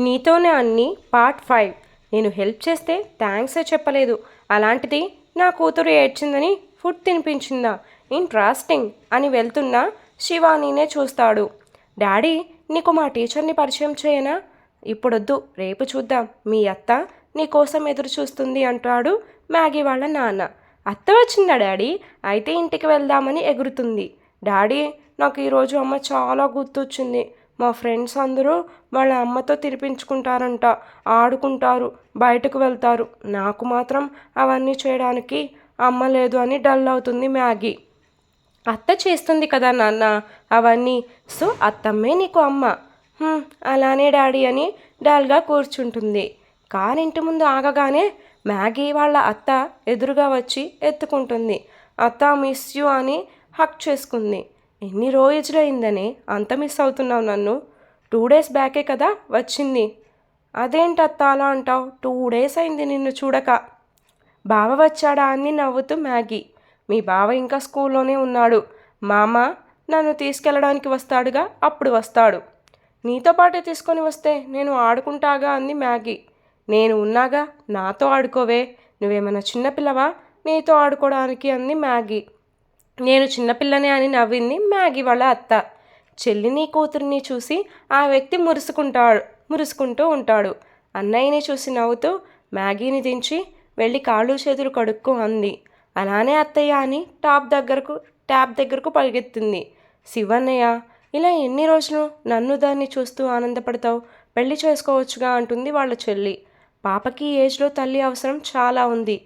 నీతోనే అన్ని part five నేను హెల్ప్ చేస్తే థ్యాంక్సే చెప్పలేదు. అలాంటిది నా కూతురు ఏడ్చిందని ఫుడ్ తినిపించిందా? ఇంట్రెస్టింగ్ అని వెళ్తున్న శివానీనే చూస్తాడు. డాడీ నీకు మా టీచర్ని పరిచయం చేయనా? ఇప్పుడొద్దు రేపు చూద్దాం. మీ అత్త నీ కోసం ఎదురు చూస్తుంది అంటాడు మ్యాగీ వాళ్ళ నాన్న. అత్త వచ్చిందా డాడీ అయితే ఇంటికి వెళ్దామని ఎగురుతుంది. డాడీ నాకు ఈరోజు అమ్మ చాలా గుర్తొచ్చింది. మా ఫ్రెండ్స్ అందరూ వాళ్ళ అమ్మతో తినిపించుకుంటారంట. ఆడుకుంటారు బయటకు వెళ్తారు. నాకు మాత్రం అవన్నీ చేయడానికి అమ్మ లేదు అని డల్ అవుతుంది మ్యాగీ. అత్త చేస్తుంది కదా నాన్న అవన్నీ. సో అత్తమ్మే నీకు అమ్మ. అలానే డాడీ అని డల్గా కూర్చుంటుంది. కారు ఇంటి ముందు ఆగగానే మ్యాగీ వాళ్ళ అత్త ఎదురుగా వచ్చి ఎత్తుకుంటుంది. అత్త మిస్ యూ అని హక్ చేసుకుంది. ఎన్ని రోజులైందని అంత మిస్ అవుతున్నావు నన్ను. టూ డేస్ బ్యాకే కదా వచ్చింది. అదేంటి అత్తాలా అంటావు? టూ డేస్ అయింది నిన్ను చూడక. బావ వచ్చాడా అని నవ్వుతూ మ్యాగీ. మీ బావ ఇంకా స్కూల్లోనే ఉన్నాడు. మామ నన్ను తీసుకెళ్ళడానికి వస్తాడుగా? అప్పుడు వస్తాడు. నీతో పాటే తీసుకొని వస్తే నేను ఆడుకుంటాగా అంది మ్యాగీ. నేను ఉన్నాగా నాతో ఆడుకోవే. నువ్వేమైనా చిన్నపిల్లవా నీతో ఆడుకోవడానికి అంది మ్యాగీ. నేను చిన్నపిల్లనే అని నవ్వింది మ్యాగీ వాళ్ళ అత్త. చెల్లిని కూతురిని చూసి ఆ వ్యక్తి మురుసుకుంటాడు మురుసుకుంటూ ఉంటాడు. అన్నయ్యని చూసి నవ్వుతూ మ్యాగీని దించి వెళ్ళి కాళ్ళు చేతులు కడుక్కు అంది. అలానే అత్తయ్య అని టాప్ దగ్గరకు ట్యాప్ దగ్గరకు పరిగెత్తింది. శివన్నయ్య ఇలా ఎన్ని రోజులు నన్ను దాన్ని చూస్తూ ఆనందపడతావు? పెళ్ళి చేసుకోవచ్చుగా అంటుంది వాళ్ళ చెల్లి. పాపకి ఏజ్లో తల్లి అవసరం చాలా ఉంది.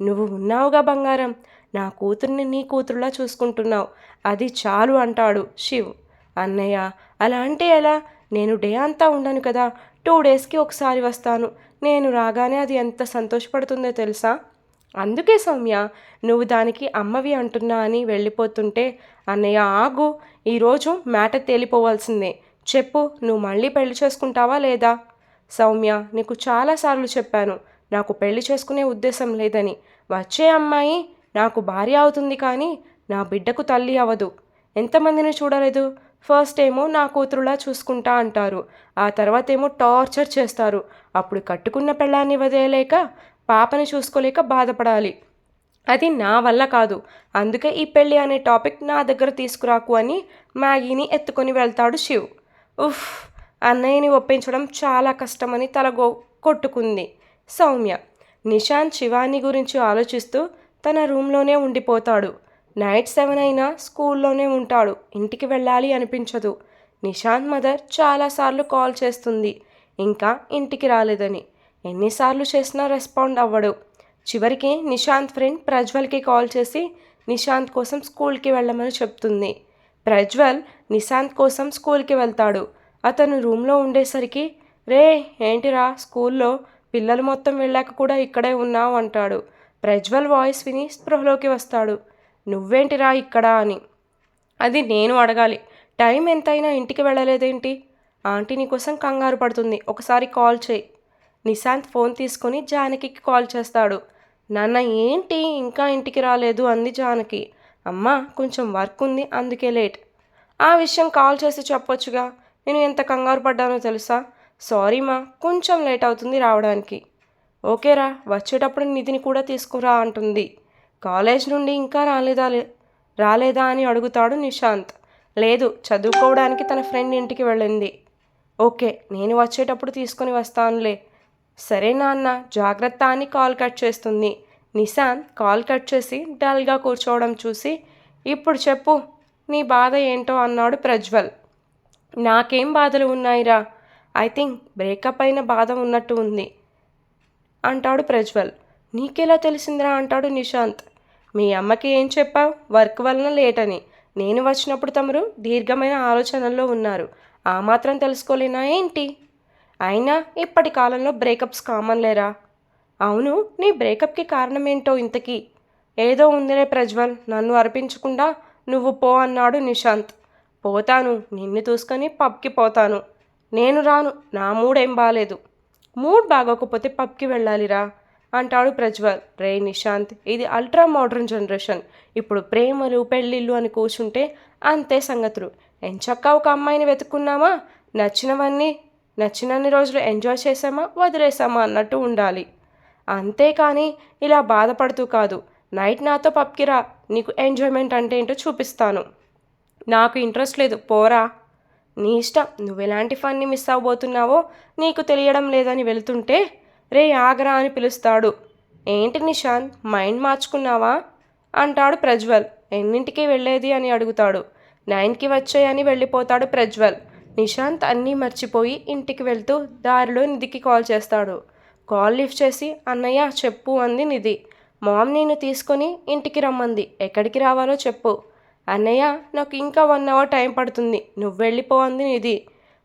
నువ్వు ఉన్నావుగా బంగారం. నా కూతుర్ని నీ కూతురులా చూసుకుంటున్నావు. అది చాలు అంటాడు శివ్. అన్నయ్య అలా అంటే ఎలా? నేను డే అంతా ఉండను కదా. టూ డేస్కి ఒకసారి వస్తాను. నేను రాగానే అది ఎంత సంతోషపడుతుందో తెలుసా? అందుకే సౌమ్య నువ్వు దానికి అమ్మవి అంటున్నా అని వెళ్ళిపోతుంటే అన్నయ్య ఆగు. ఈరోజు మ్యాటర్ తేలిపోవాల్సిందే. చెప్పు నువ్వు మళ్ళీ పెళ్ళి చేసుకుంటావా లేదా? సౌమ్య నీకు చాలాసార్లు చెప్పాను. నాకు పెళ్ళి చేసుకునే ఉద్దేశం లేదని. వచ్చే అమ్మాయి నాకు భార్య అవుతుంది కానీ నా బిడ్డకు తల్లి అవ్వదు ఎంతమందిని చూడలేదు? ఫస్ట్ ఏమో నా కూతురులా చూసుకుంటా అంటారు. ఆ తర్వాత ఏమో టార్చర్ చేస్తారు. అప్పుడు కట్టుకున్న పెళ్ళాన్ని వదిలేక పాపని చూసుకోలేక బాధపడాలి. అది నా వల్ల కాదు. అందుకే ఈ పెళ్ళి అనే టాపిక్ నా దగ్గర తీసుకురాకు అని మ్యాగీని ఎత్తుకొని వెళ్తాడు శివ్. ఉఫ్! అన్నయ్యని ఒప్పించడం చాలా కష్టమని తల కొట్టుకుంది సౌమ్య. నిషాంత్ శివాని గురించి ఆలోచిస్తూ తన రూమ్లోనే ఉండిపోతాడు. నైట్ సెవెన్ అయినా స్కూల్లోనే ఉంటాడు. ఇంటికి వెళ్ళాలి అనిపించదు. నిశాంత్ మదర్ చాలాసార్లు కాల్ చేస్తుంది. ఇంకా ఇంటికి రాలేదని. ఎన్నిసార్లు చేసినా రెస్పాండ్ అవ్వడు. చివరికి నిశాంత్ ఫ్రెండ్ ప్రజ్వల్కి కాల్ చేసి నిశాంత్ కోసం స్కూల్కి వెళ్ళమని చెప్తుంది. ప్రజ్వల్ నిశాంత్ కోసం స్కూల్కి వెళ్తాడు. అతను రూమ్లో ఉండేసరికి రే ఏంటిరా స్కూల్లో పిల్లలు మొత్తం వెళ్ళాక కూడా ఇక్కడే ఉన్నావు అంటాడు. ప్రజ్వల్ వాయిస్ విని స్పృహలోకి వస్తాడు. నువ్వేంటిరా ఇక్కడ అని. అది నేను అడగాలి. టైం ఎంతైనా ఇంటికి వెళ్ళలేదేంటి? ఆంటీ నీకోసం కంగారు పడుతుంది. ఒకసారి కాల్ చేయి. నిశాంత్ ఫోన్ తీసుకొని జానకికి కాల్ చేస్తాడు. నాన్న ఏంటి? ఇంకా ఇంటికి రాలేదు అంది జానకి. అమ్మ కొంచెం వర్క్ ఉంది అందుకే లేట్. ఆ విషయం కాల్ చేసి చెప్పొచ్చుగా. నేను ఎంత కంగారు పడ్డానో తెలుసా? సారీ మా కొంచెం లేట్ అవుతుంది రావడానికి. ఓకేరా వచ్చేటప్పుడు నిధిని కూడా తీసుకురా అంటుంది. కాలేజ్ నుండి ఇంకా రాలేదా లే- రాలేదా అని అడుగుతాడు నిశాంత్. లేదు చదువుకోవడానికి తన ఫ్రెండ్ ఇంటికి వెళ్ళింది. ఓకే నేను వచ్చేటప్పుడు తీసుకొని వస్తానులే. సరే నాన్న జాగ్రత్త అని కాల్ కట్ చేస్తుంది. నిశాంత్ కాల్ కట్ చేసి డల్గా కూర్చోవడం చూసి ఇప్పుడు చెప్పు నీ బాధ ఏంటో అన్నాడు ప్రజ్వల్. నాకేం బాధలు ఉన్నాయిరా? ఐ థింక్ బ్రేకప్ అయిన బాధ ఉన్నట్టు ఉంది. అంటాడు ప్రజ్వల్. నీకెలా తెలిసిందిరా అంటాడు నిశాంత్. మీ అమ్మకి ఏం చెప్పావు? వర్క్ వలన లేట్ అని నేను వచ్చినప్పుడు తమరు దీర్ఘమైన ఆలోచనల్లో ఉన్నారు. ఆ మాత్రం తెలుసుకోలేనా ఏంటి? అయినా ఇప్పటి కాలంలో బ్రేకప్స్ కామన్ లేరా? అవును నీ బ్రేకప్కి కారణం ఏంటో ఇంతకీ? ఏదో ఉందిరే ప్రజ్వల్ నన్ను అర్పించకుండా నువ్వు పో అన్నాడు నిశాంత్. పోతాను నిన్ను చూసుకొని పబ్కి పోతాను. నేను రాను నా మూడేం బాలేదు. మూడ్ బాగోకపోతే పబ్కి వెళ్ళాలిరా అంటాడు ప్రజ్వల్. రే నిశాంత్ ఇది అల్ట్రా మోడర్న్ జనరేషన్. ఇప్పుడు ప్రేమలు పెళ్ళిళ్ళు అని కూర్చుంటే అంతే సంగతులు. ఎంచక్క ఒక అమ్మాయిని వెతుక్కున్నామా? నచ్చినవన్నీ నచ్చినన్ని రోజులు ఎంజాయ్ చేసామా వదిలేసామా అన్నట్టు ఉండాలి. అంతేకాని ఇలా బాధపడుతూ కాదు. నైట్ నాతో పబ్కి రా నీకు ఎంజాయ్మెంట్ అంటే ఏంటో చూపిస్తాను. నాకు ఇంట్రెస్ట్ లేదు పోరా. నీ ఇష్టం నువ్వు ఎలాంటి ఫన్ని మిస్ అవ్వబోతున్నావో నీకు తెలియడం లేదని వెళ్తుంటే రే ఆగరా అని పిలుస్తాడు. ఏంటి నిషాన్ మైండ్ మార్చుకున్నావా? అంటాడు ప్రజ్వల్. ఎన్నింటికి వెళ్ళేది అని అడుగుతాడు. నైన్కి వచ్చాయని వెళ్ళిపోతాడు ప్రజ్వల్. నిశాంత్ అన్నీ మర్చిపోయి ఇంటికి వెళ్తూ దారిలో నిధికి కాల్ చేస్తాడు. కాల్ లిఫ్ట్ చేసి అన్నయ్య చెప్పు అంది నిధి. మామ్ నేను తీసుకొని ఇంటికి రమ్మంది. ఎక్కడికి రావాలో చెప్పు. అన్నయ్య నాకు ఇంకా వన్ అవర్ టైం పడుతుంది. నువ్వు వెళ్ళిపోవంది నిధి.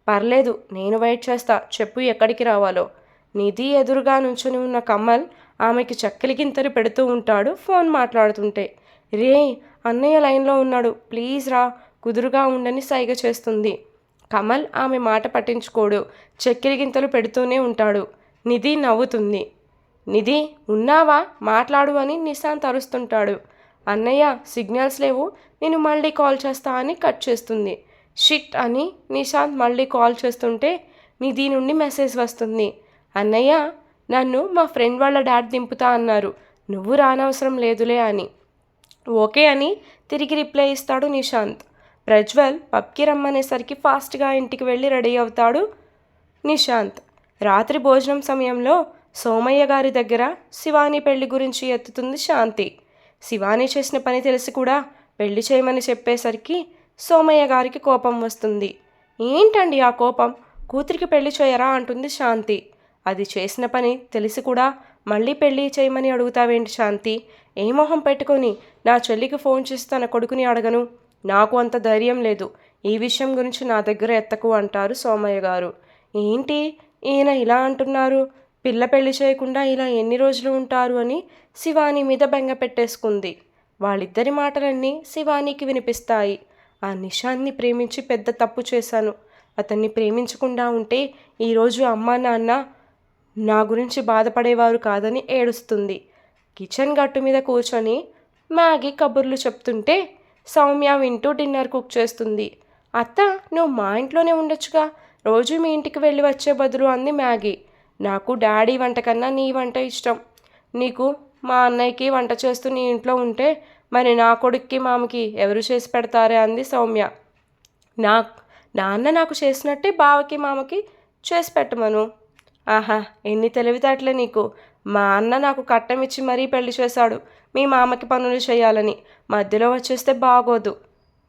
పర్లేదు నేను వెయిట్ చేస్తా. చెప్పు ఎక్కడికి రావాలో. నిధి ఎదురుగా నుంచుని ఉన్న కమల్ ఆమెకి చక్కలి గింతలు పెడుతూ ఉంటాడు ఫోన్ మాట్లాడుతుంటే. రే అన్నయ్య లైన్లో ఉన్నాడు. ప్లీజ్ రా కుదురుగా ఉండని సైగ చేస్తుంది. కమల్ ఆమె మాట పట్టించుకోడు. చక్కెర గింతలు పెడుతూనే ఉంటాడు. నిధి నవ్వుతుంది. నిధి ఉన్నావా? మాట్లాడు అని నిశాంత్ అరుస్తుంటాడు. అన్నయ్య సిగ్నల్స్ లేవు నేను మళ్ళీ కాల్ చేస్తా అని కట్ చేస్తుంది. షిట్ అని నిశాంత్ మళ్ళీ కాల్ చేస్తుంటే నిధి నుండి మెసేజ్ వస్తుంది. అన్నయ్య నన్ను మా ఫ్రెండ్ వాళ్ళ డాడ్ దింపుతా అన్నారు. నువ్వు రానవసరం లేదులే అని. ఓకే అని తిరిగి రిప్లై ఇస్తాడు నిశాంత్. ప్రజ్వల్ పబ్కి రమ్మనేసరికి ఫాస్ట్గా ఇంటికి వెళ్ళి రెడీ అవుతాడు నిశాంత్. రాత్రి భోజనం సమయంలో సోమయ్య గారి దగ్గర శివాని పెళ్ళి గురించి ఎత్తుతుంది శాంతి. శివాని చేసిన పని తెలిసి కూడా పెళ్ళి చేయమని చెప్పేసరికి సోమయ్య గారికి కోపం వస్తుంది. ఏంటండి ఆ కోపం? కూతురికి పెళ్ళి చేయరా? అంటుంది శాంతి. అది చేసిన పని తెలిసి కూడా మళ్ళీ పెళ్ళి చేయమని అడుగుతావేంటి శాంతి? ఏ మొహం పెట్టుకొని నా చెల్లికి ఫోన్ చేసి తన కొడుకుని అడగను? నాకు అంత ధైర్యం లేదు. ఈ విషయం గురించి నా దగ్గర ఎత్తకు అంటారు సోమయ్య గారు. ఏంటి? ఈయన ఇలా అంటున్నారు? పిల్ల పెళ్ళి చేయకుండా ఇలా ఎన్ని రోజులు ఉంటారు అని శివాని మీద బెంగ పెట్టేసుకుంది. వాళ్ళిద్దరి మాటలన్నీ శివానికి వినిపిస్తాయి. ఆ నిషాన్ని ప్రేమించి పెద్ద తప్పు చేశాను. అతన్ని ప్రేమించకుండా ఉంటే ఈరోజు అమ్మా నాన్న నా గురించి బాధపడేవారు కాదని ఏడుస్తుంది. కిచెన్ గట్టు మీద కూర్చొని మ్యాగీ కబుర్లు చెప్తుంటే సౌమ్య వింటూ డిన్నర్ కుక్ చేస్తుంది. అత్త నువ్వు మా ఇంట్లోనే ఉండొచ్చుగా. రోజు మీ ఇంటికి వెళ్ళి వచ్చే బదులు అంది మ్యాగీ. నాకు డాడీ వంట కన్నా నీ వంట ఇష్టం. నీకు మా అన్నయ్యకి వంట చేస్తూ నీ ఇంట్లో ఉంటే మరి నా కొడుక్కి మామకి ఎవరు చేసి పెడతారే అంది సౌమ్య. నా నాన్న నాకు చేసినట్టే బావకి మామకి చేసి పెట్టమను. ఆహా ఎన్ని తెలివితేటలే నీకు. మా అన్న నాకు కట్టం ఇచ్చి మరీ పెళ్ళి చేశాడు. మీ మామకి పనులు చేయాలని. మధ్యలో వచ్చేస్తే బాగోదు.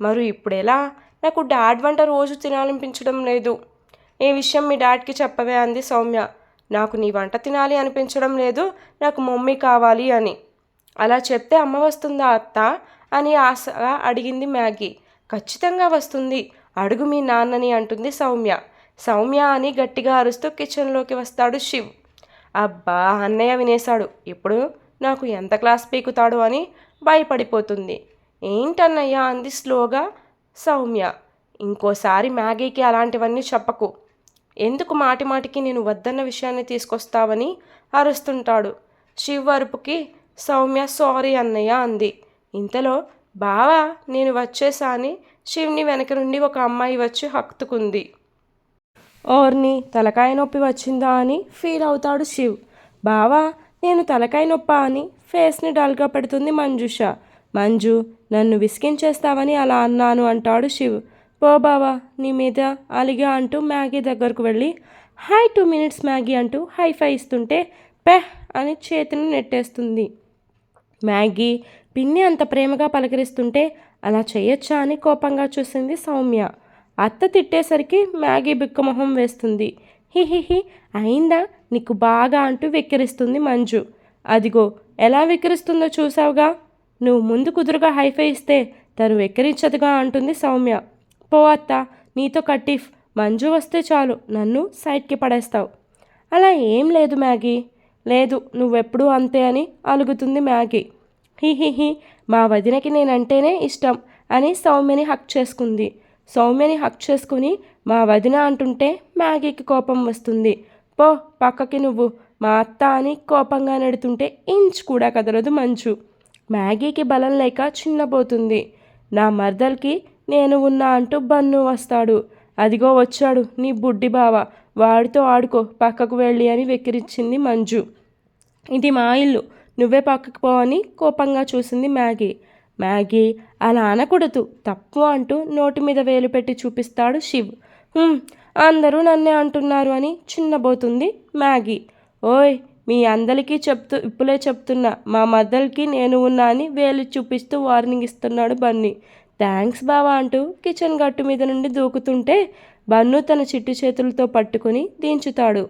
మరి ఇప్పుడెలా? నాకు డాడ్ వంట రోజు తినాలనిపించడం లేదు. ఈ విషయం మీ డాడ్కి చెప్పవే అంది సౌమ్య. నాకు నీ వంట తినాలి అనిపించడం లేదు నాకు మమ్మీ కావాలి అని. అలా చెప్తే అమ్మ వస్తుందా అత్త? అని ఆశగా అడిగింది మ్యాగీ. ఖచ్చితంగా వస్తుంది అడుగు మీ నాన్నని అంటుంది సౌమ్య. సౌమ్య అని గట్టిగా అరుస్తూ కిచెన్లోకి వస్తాడు శివ్. అబ్బా అన్నయ్య వినేశాడు. ఇప్పుడు నాకు ఎంత క్లాస్ పీకుతాడు అని భయపడిపోతుంది. ఏంటన్నయ్య అంది స్లోగా సౌమ్య. ఇంకోసారి మ్యాగీకి అలాంటివన్నీ చెప్పకు. ఎందుకు మాటిమాటికి నేను వద్దన్న విషయాన్ని తీసుకొస్తావని అరుస్తుంటాడు. శివ్ అరుపుకి సౌమ్య సారీ అన్నయ్య అంది. ఇంతలో బావా నేను వచ్చేసా అని శివ్ని వెనక నుండి ఒక అమ్మాయి వచ్చి హక్తుకుంది ఓర్ని తలకాయ నొప్పి వచ్చిందా అని ఫీల్ అవుతాడు శివ్. బావా నేను తలకాయ నొప్ప అని ఫేస్ని డల్గా పెడుతుంది మంజుష. మంజు నన్ను విసిగించేస్తావని అలా అన్నాను అంటాడు శివ్. పో బావా నీ మీద అలిగా అంటూ మ్యాగీ దగ్గరకు వెళ్ళి హాయ్ టూ మినిట్స్ మ్యాగీ అంటూ హైఫై ఇస్తుంటే పెహ్ అని చేతిని నెట్టేస్తుంది. మ్యాగీ పిన్ని అంత ప్రేమగా పలకరిస్తుంటే అలా చేయొచ్చా అని కోపంగా చూసింది సౌమ్య. అత్త తిట్టేసరికి మ్యాగీ బిక్కమొహం వేస్తుంది. హిహిహి అయిందా? నీకు బాగా అంటూ వెక్కిరిస్తుంది మంజు. అదిగో ఎలా వెక్కిరిస్తుందో చూసావుగా? నువ్వు ముందు కుదురుగా హైఫై ఇస్తే తను వెక్కిరించదుగా అంటుంది సౌమ్య. పో అత్త నీతో కట్టిఫ్. మంజు వస్తే చాలు నన్ను సైడ్కి పడేస్తావు. అలా ఏం లేదు మ్యాగీ. లేదు నువ్వెప్పుడూ అంతే అని అలుగుతుంది మ్యాగీ. హిహిహి మా వదినకి నేనంటేనే ఇష్టం అని సౌమ్యని హక్ చేసుకుంది. సౌమ్యని హక్ చేసుకుని మా వదిన అంటుంటే మ్యాగీకి కోపం వస్తుంది. పో పక్కకి నువ్వు. మా అత్త అని కోపంగా నెడుతుంటే ఇంచ్ కూడా కదలదు మంచు. మ్యాగీకి బలం లేక చిన్నబోతుంది. నా మర్దల్కి నేను ఉన్నా అంటూ బన్ను వస్తాడు. అదిగో వచ్చాడు నీ బుడ్డి బావ. వాడితో ఆడుకో పక్కకు వెళ్ళి అని వెక్కిరించింది మంజు. ఇది మా ఇల్లు నువ్వే పక్కకు పోవని కోపంగా చూసింది మ్యాగీ. మ్యాగీ అలా అనకూడదు తప్పు అంటూ నోటి మీద వేలు పెట్టి చూపిస్తాడు శివ్. అందరూ నన్నే అంటున్నారు అని చిన్నబోతుంది మ్యాగీ. ఓయ్ మీ అందరికీ చెప్తూ ఇప్పులే చెప్తున్నా మా మద్దలకి నేను ఉన్నా అని వేలు చూపిస్తూ వార్నింగ్ ఇస్తున్నాడు బన్నీ. థ్యాంక్స్ బావా అంటూ కిచెన్ గట్టు మీద నుండి దూకుతుంటే బన్ను తన చిట్టి చేతులతో పట్టుకుని దించుతాడు.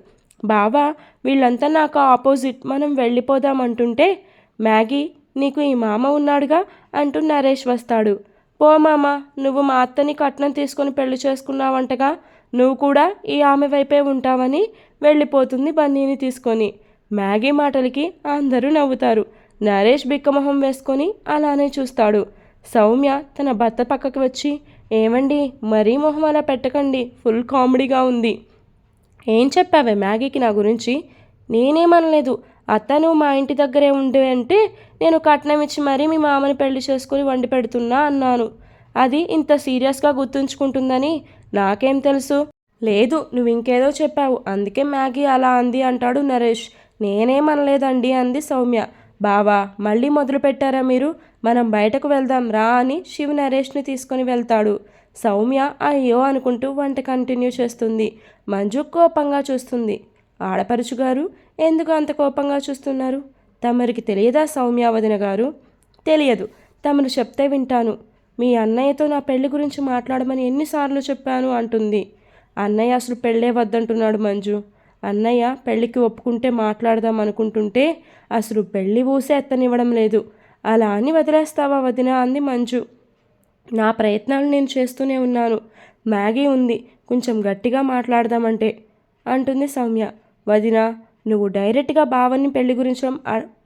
బావా వీళ్ళంతా నాకు ఆపోజిట్ మనం వెళ్ళిపోదాం అంటుంటే మ్యాగీ నీకు ఈ మామ ఉన్నాడుగా అంటూ నరేష్ వస్తాడు. పో మామ నువ్వు మా అత్తని కట్నం తీసుకొని పెళ్ళి చేసుకున్నావంటగా నువ్వు కూడా ఈ ఆమె వైపే ఉంటావని వెళ్ళిపోతుంది బన్నీని తీసుకొని. మ్యాగీ మాటలకి అందరూ నవ్వుతారు. నరేష్ బిక్కమొహం వేసుకొని అలానే చూస్తాడు. సౌమ్య తన భర్త పక్కకు వచ్చి ఏమండి మరీ మొహం అలా పెట్టకండి ఫుల్ కామెడీగా ఉంది. ఏం చెప్పావే మ్యాగీకి నా గురించి? నేనేమనలేదు అతను మా ఇంటి దగ్గరే ఉండే అంటే నేను కట్నం ఇచ్చి మరీ మీ మామని పెళ్ళి చేసుకుని వండి పెడుతున్నా అన్నాను. అది ఇంత సీరియస్గా గుర్తుంచుకుంటుందని నాకేం తెలుసు? లేదు నువ్వు ఇంకేదో చెప్పావు. అందుకే మ్యాగీ అలా అంది అంటాడు నరేష్. నేనేమనలేదండి అంది సౌమ్య. బావా మళ్ళీ మొదలుపెట్టారా మీరు? మనం బయటకు వెళ్దాం రా అని శివ నరేష్ని తీసుకొని వెళ్తాడు. సౌమ్య అయ్యో అనుకుంటూ వంట కంటిన్యూ చేస్తుంది. మంజు కోపంగా చూస్తుంది. ఆడపరుచు గారు ఎందుకు అంత కోపంగా చూస్తున్నారు? తమరికి తెలియదా సౌమ్య వదిన గారు? తెలియదు. తమరు చెప్తే వింటాను. మీ అన్నయ్యతో నా పెళ్ళి గురించి మాట్లాడమని ఎన్నిసార్లు చెప్పాను అంటుంది. అన్నయ్య అసలు పెళ్ళే వద్దంటున్నాడు మంజు. అన్నయ్య పెళ్ళికి ఒప్పుకుంటే మాట్లాడదాం అనుకుంటుంటే అసలు పెళ్ళి ఊసే ఎత్తనివ్వడం లేదు. అలా అని వదిలేస్తావా వదిన? అంది మంజు. నా ప్రయత్నాలు నేను చేస్తూనే ఉన్నాను. మ్యాగీ ఉంది. కొంచెం గట్టిగా మాట్లాడదామంటే. అంటుంది సౌమ్య. వదిన నువ్వు డైరెక్ట్గా బావని పెళ్ళి గురించి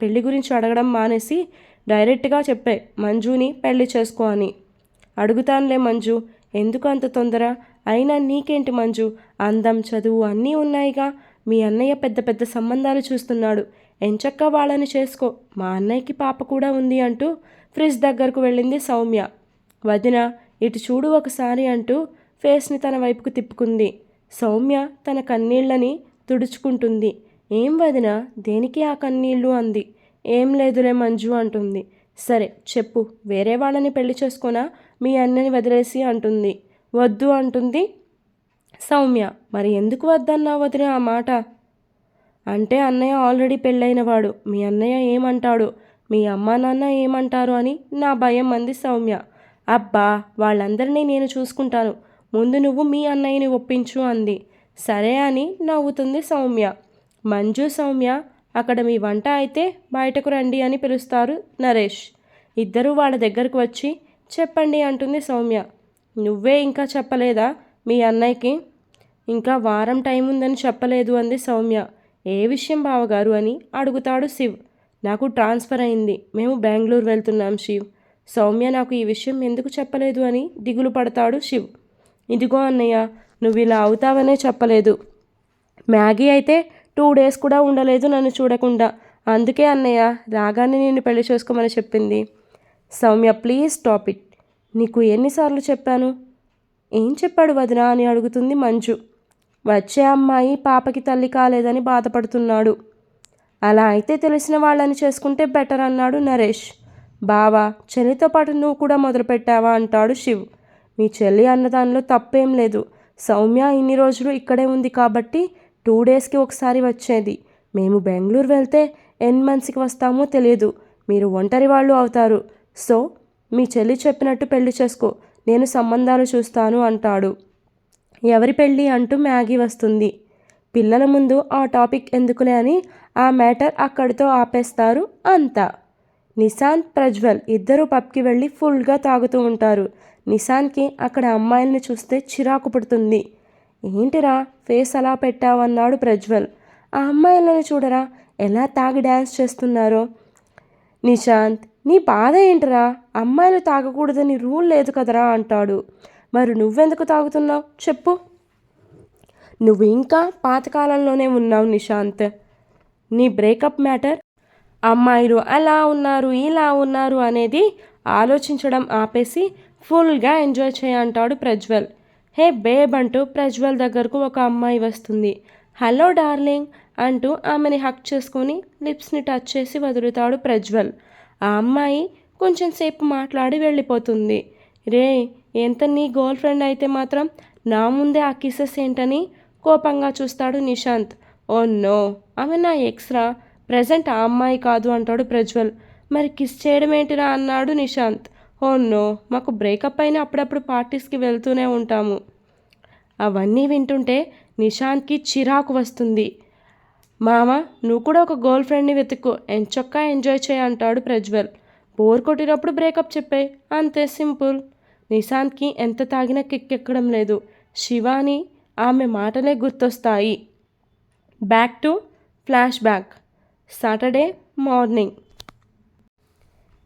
పెళ్ళి గురించి అడగడం మానేసి డైరెక్ట్గా చెప్పే. మంజుని పెళ్ళి చేసుకో అని. అడుగుతానులే మంజు. ఎందుకు అంత తొందర? అయినా నీకేంటి మంజు? అందం చదువు అన్నీ ఉన్నాయిగా. మీ అన్నయ్య పెద్ద పెద్ద సంబంధాలు చూస్తున్నాడు. ఎంచక్క వాళ్ళని చేసుకో. మా అన్నయ్యకి పాప కూడా ఉంది అంటూ ఫ్రిడ్జ్ దగ్గరకు వెళ్ళింది సౌమ్య. వదిన ఇటు చూడు ఒకసారి అంటూ ఫేస్ని తన వైపుకు తిప్పుకుంది. సౌమ్య తన కన్నీళ్ళని తుడుచుకుంటుంది. ఏం వదిన దేనికి ఆ కన్నీళ్ళు అంది? ఏం లేదులే మంజు అంటుంది. సరే చెప్పు. వేరే వాళ్ళని పెళ్ళి చేసుకోనా? మీ అన్నని వదిలేసి అంటుంది. వద్దు అంటుంది. సౌమ్య మరి ఎందుకు వద్దన్నా వదిన ఆ మాట? అంటే అన్నయ్య ఆల్రెడీ పెళ్ళైనవాడు. మీ అన్నయ్య ఏమంటాడు? మీ అమ్మ నాన్న ఏమంటారు అని నా భయం అంది సౌమ్య. అబ్బా వాళ్ళందరినీ నేను చూసుకుంటాను. ముందు నువ్వు మీ అన్నయ్యని ఒప్పించు అంది. సరే అని నవ్వుతుంది సౌమ్య. మంజు సౌమ్య అక్కడ మీ వంట అయితే బయటకు రండి అని పిలుస్తారు నరేష్. ఇద్దరూ వాళ్ళ దగ్గరకు వచ్చి చెప్పండి అంటుంది సౌమ్య. నువ్వే ఇంకా చెప్పలేదా మీ అన్నయ్యకి? ఇంకా వారం టైం ఉందని చెప్పలేదు అంది సౌమ్య. ఏ విషయం బావగారు అని అడుగుతాడు శివ్. నాకు ట్రాన్స్ఫర్ అయింది. మేము బెంగళూరు వెళ్తున్నాం శివ్. సౌమ్య నాకు ఈ విషయం ఎందుకు చెప్పలేదు అని దిగులు పడతాడు శివ్. ఇదిగో అన్నయ్య నువ్వు ఇలా అవుతావనే చెప్పలేదు. మ్యాగీ అయితే టూ డేస్ కూడా ఉండలేదు నన్ను చూడకుండా. అందుకే అన్నయ్య రాగానే నేను పెళ్ళి చేసుకోమని చెప్పింది. Soumya please stop it. నీకు ఎన్నిసార్లు చెప్పాను? ఏం చెప్పాడు వదిన అని అడుగుతుంది మంచు. వచ్చే అమ్మాయి పాపకి తల్లి కాలేదని బాధపడుతున్నాడు. అలా అయితే తెలిసిన వాళ్ళని చేసుకుంటే బెటర్ అన్నాడు నరేష్. బావా చెల్లితో పాటు నువ్వు కూడా మొదలుపెట్టావా అంటాడు శివ్. మీ చెల్లి అన్నదానిలో తప్పేం లేదు. సౌమ్య ఇన్ని రోజులు ఇక్కడే ఉంది కాబట్టి టూ డేస్కి ఒకసారి వచ్చేది. మేము బెంగళూరు వెళ్తే ఎన్ని మంత్స్కి వస్తామో తెలియదు. మీరు ఒంటరి వాళ్ళు అవుతారు. సో మీ చెల్లి చెప్పినట్టు పెళ్ళి చేసుకో నేను సంబంధాలు చూస్తాను అంటాడు. ఎవరి పెళ్ళి అంటూ మ్యాగీ వస్తుంది. పిల్లల ముందు ఆ టాపిక్ ఎందుకులే అని ఆ మ్యాటర్ అక్కడితో ఆపేస్తారు అంతా. నిశాంత్ ప్రజ్వల్ ఇద్దరు పబ్కి వెళ్ళి ఫుల్గా తాగుతూ ఉంటారు. నిశాంత్కి అక్కడ అమ్మాయిల్ని చూస్తే చిరాకు పుడుతుంది. ఏంటిరా ఫేస్ అలా పెట్టావన్నాడు ప్రజ్వల్. ఆ అమ్మాయిలను చూడరా ఎలా తాగి డ్యాన్స్ చేస్తున్నారో? నిశాంత్ నీ బాధ ఏంటిరా? అమ్మాయిలు తాగకూడదని రూల్ లేదు కదరా అంటాడు. మరి నువ్వెందుకు తాగుతున్నావు? చెప్పు. నువ్వు ఇంకా పాతకాలంలోనే ఉన్నావు నిశాంత్. నీ బ్రేకప్ మ్యాటర్? అమ్మాయిలు అలా ఉన్నారు ఇలా ఉన్నారు అనేది ఆలోచించడం ఆపేసి ఫుల్గా ఎంజాయ్ చేయంటాడు ప్రజ్వల్. హే బేబ్ అంటూ ప్రజ్వల్ దగ్గరకు ఒక అమ్మాయి వస్తుంది. హలో డార్లింగ్ అంటూ ఆమెని హక్ చేసుకొని లిప్స్ని టచ్ చేసి వదులుతాడు ప్రజ్వల్. ఆ అమ్మాయి కొంచెం సేపు మాట్లాడి వెళ్ళిపోతుంది. రే ఎంత నీ గర్ల్ ఫ్రెండ్ అయితే మాత్రం నా ముందే ఆ కిసెస్ ఏంటని కోపంగా చూస్తాడు నిశాంత్. ఓ నో ఆమె నా ఎక్స్రా ప్రజెంట్ ఆ అమ్మాయి కాదు అంటాడు ప్రజ్వల్. మరి కిస్ చేయడం ఏంటిరా అన్నాడు నిశాంత్. ఓ నో మాకు బ్రేకప్ అయిన అప్పుడప్పుడు పార్టీస్కి వెళ్తూనే ఉంటాము. అవన్నీ వింటుంటే నిశాంత్కి చిరాకు వస్తుంది. మామ నువ్వు కూడా ఒక గర్ల్ ఫ్రెండ్ని వెతుక్కు. ఎంచొక్కా ఎంజాయ్ చేయి అంటాడు ప్రజ్వల్. బోర్ కొట్టినప్పుడు బ్రేకప్ చెప్పాయి అంతే సింపుల్. నిశాంత్కి ఎంత తాగినా కిక్కెక్కడం లేదు. శివాని ఆమె మాటలే గుర్తొస్తాయి. Back to flash back. Saturday morning.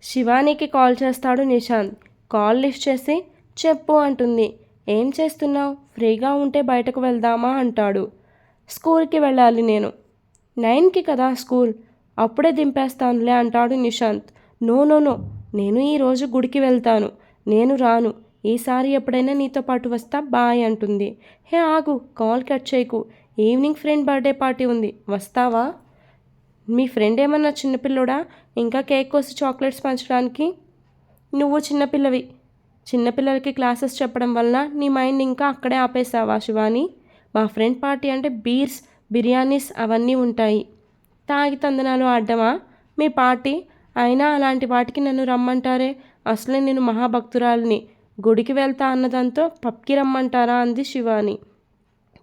శివానికి call చేస్తాడు నిశాంత్. కాల్ లిఫ్ట్ చేసి చెప్పు అంటుంది. ఏం చేస్తున్నావు? ఫ్రీగా ఉంటే బయటకు వెళ్దామా అంటాడు. స్కూల్కి వెళ్ళాలి నేను. నైన్కి కదా స్కూల్. అప్పుడే దింపేస్తానులే అంటాడు నిశాంత్. No no no. నేను ఈరోజు గుడికి వెళ్తాను. నేను రాను. ఈసారి ఎప్పుడైనా నీతో పాటు వస్తా బాయ్ అంటుంది. హే ఆగు. కాల్ కట్ చేయకు. ఈవినింగ్ ఫ్రెండ్ బర్త్డే పార్టీ ఉంది. వస్తావా? మీ ఫ్రెండ్ ఏమన్నా చిన్నపిల్లోడా ఇంకా కేక్ కోసి చాక్లెట్స్ పంచడానికి? నువ్వు చిన్నపిల్లవి చిన్నపిల్లలకి క్లాసెస్ చెప్పడం వల్ల నీ మైండ్ ఇంకా అక్కడే ఆపేసావా శివాని? మా ఫ్రెండ్ పార్టీ అంటే బీర్స్. బిర్యానీస్ అవన్నీ ఉంటాయి. తాగి తందనాలు ఆడ్డమా? మీ పార్టీ? అయినా అలాంటి వాటికి నన్ను రమ్మంటారే? అసలే నేను మహాభక్తురాలిని. గుడికి వెళ్తా అన్నదంతో పప్కి రమ్మంటారా? అంది శివాని.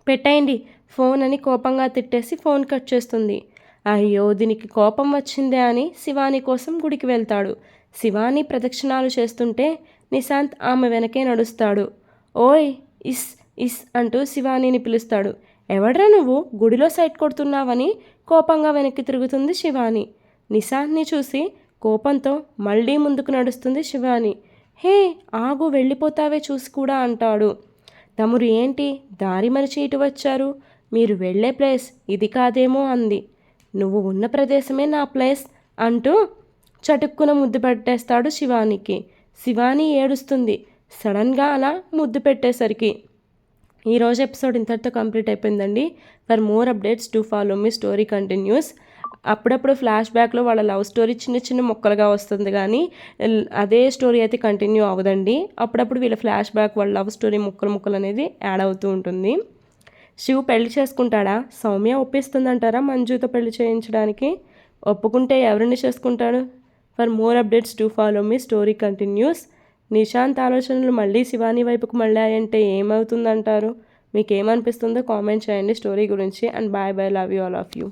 పెట్టేయండి. ఫోన్ అని కోపంగా తిట్టేసి ఫోన్ కట్ చేస్తుంది. అయ్యో దీనికి కోపం వచ్చిందే అని శివాని కోసం గుడికి వెళ్తాడు. శివాని ప్రదక్షిణాలు చేస్తుంటే నిశాంత్ ఆమె వెనకే నడుస్తాడు. ఓయ్ ఇస్ ఇస్ అంటూ శివానీని పిలుస్తాడు. ఎవడ్రా నువ్వు గుడిలో సైట్ కొడుతున్నావని కోపంగా వెనక్కి తిరుగుతుంది శివాని. నిశాంత్ని చూసి కోపంతో మళ్ళీ ముందుకు నడుస్తుంది శివాని. హే ఆగు వెళ్ళిపోతావే చూసి కూడా అంటాడు. తమరు ఏంటి? దారి మరిచి ఇటు వచ్చారు? మీరు వెళ్ళే ప్లేస్ ఇది కాదేమో అంది. నువ్వు ఉన్న ప్రదేశమే నా ప్లేస్ అంటూ చటుక్కున ముద్దు పెట్టేస్తాడు శివానికి. శివాని ఏడుస్తుంది. సడన్గా అలా ముద్దు పెట్టేసరికి ఈరోజు ఎపిసోడ్ ఇంతటితో కంప్లీట్ అయిపోయిందండి. For more updates to follow me story continues. అప్పుడప్పుడు ఫ్లాష్ బ్యాక్లో వాళ్ళ లవ్ స్టోరీ చిన్న చిన్న మొక్కలుగా వస్తుంది కానీ అదే స్టోరీ అయితే కంటిన్యూ అవ్వదండి. అప్పుడప్పుడు వీళ్ళ ఫ్లాష్ బ్యాక్ వాళ్ళ లవ్ స్టోరీ ముక్కలు ముక్కలు అనేది యాడ్ అవుతూ ఉంటుంది. శివ్ పెళ్ళి చేసుకుంటాడా? సౌమ్య ఒప్పిస్తుందంటారా మంజుతో పెళ్ళి చేయించడానికి? ఒప్పుకుంటే ఎవరిని చేసుకుంటాడు? For more updates to follow me story continues. Nishant ఆలోచనలు మళ్ళీ శివాని వైపుకు మళ్ళాయంటే ఏమవుతుందంటారు? మీకు ఏమనిపిస్తుందో కామెంట్ చేయండి. స్టోరీ గురించి. And bye bye. Love you. All of you.